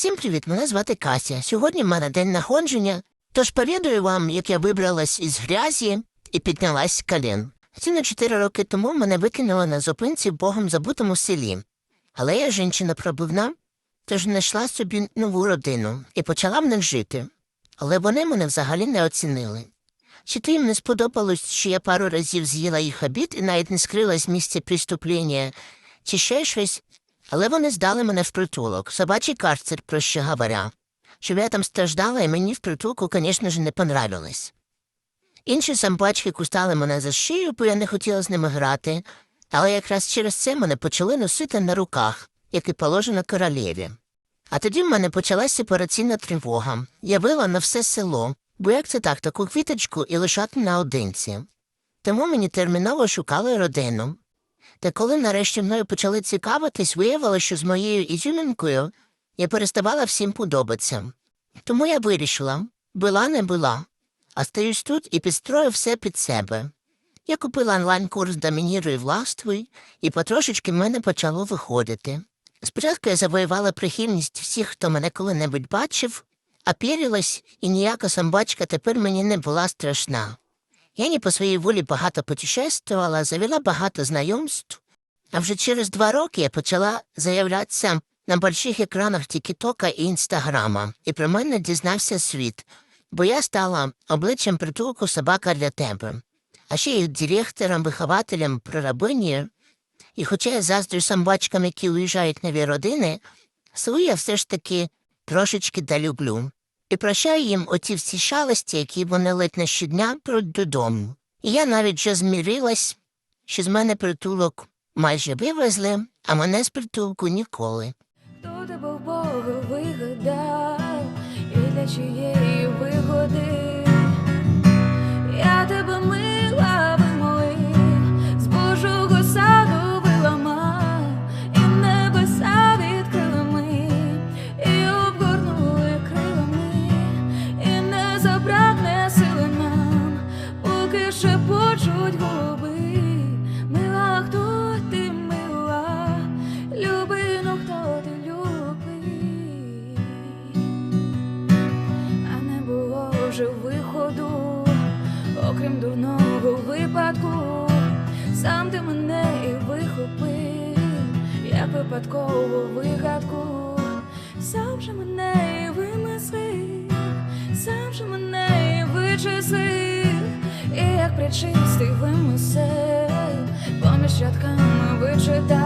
Всім привіт, мене звати Кася. Сьогодні в мене день находження, тож повідаю вам, як я вибралась із грязі і піднялась з колін. Ціно чотири роки тому мене викинули на зупинці в богом забутому селі. Але я жінчина пробивна, тож знайшла собі нову родину і почала в них жити. Але вони мене взагалі не оцінили. Чи то їм не сподобалось, що я пару разів з'їла їх обід і навіть не скрила з місця преступлення, чи ще щось, але вони здали мене в притулок, собачий карцер, проще говоря. Щоб я там страждала, і мені в притулку, звісно ж, не понравилось. Інші самбачки кустали мене за шию, бо я не хотіла з ними грати, але якраз через це мене почали носити на руках, як і положено королеві. А тоді в мене почалася сепараційна тривога. Я вила на все село, бо як це так, таку квіточку і лишати наодинці. Тому мені терміново шукали родину. Та коли нарешті мною почали цікавитись, виявилося, що з моєю ізюмінкою я переставала всім подобатися. Тому я вирішила була не була, а стаюсь тут і підстрою все під себе. Я купила онлайн-курс «Домініруй властвуй» і потрошечки в мене почало виходити. Спочатку я завоювала прихильність всіх, хто мене коли-небудь бачив, а пірилась, і ніяка самбачка тепер мені не була страшна. Я не по своїй волі багато путешествувала, завела багато знайомств, а вже через два роки я почала заявлятися на больших екранах Тікітока і Інстаграма, і про мене дізнався світ, бо я стала обличчям притулку собака для тебе, а ще й директором, вихователем прорабині. І хоча я заздрю самбачкам, які уїжджають нові родини, свою я все ж таки трошечки да люблю. І прощаю їм оті всі шалості, які вони ледь не щодня пруть додому. І я навіть вже змірилась, що з мене притулок майже вивезли, а мене з притулку ніколи. Хто тебе в Бога вигадав і для чиєї вигоди? Шепочуть губи. Мила, хто ти мила, люби, ну хто ти любий, а не було вже виходу, окрім дурного випадку, сам ти мене і вихопив, як випадкову вигадку, сам же мене і вимислив, сам же мене і вичислив, причистий вимисел, поміж рядками вичитав.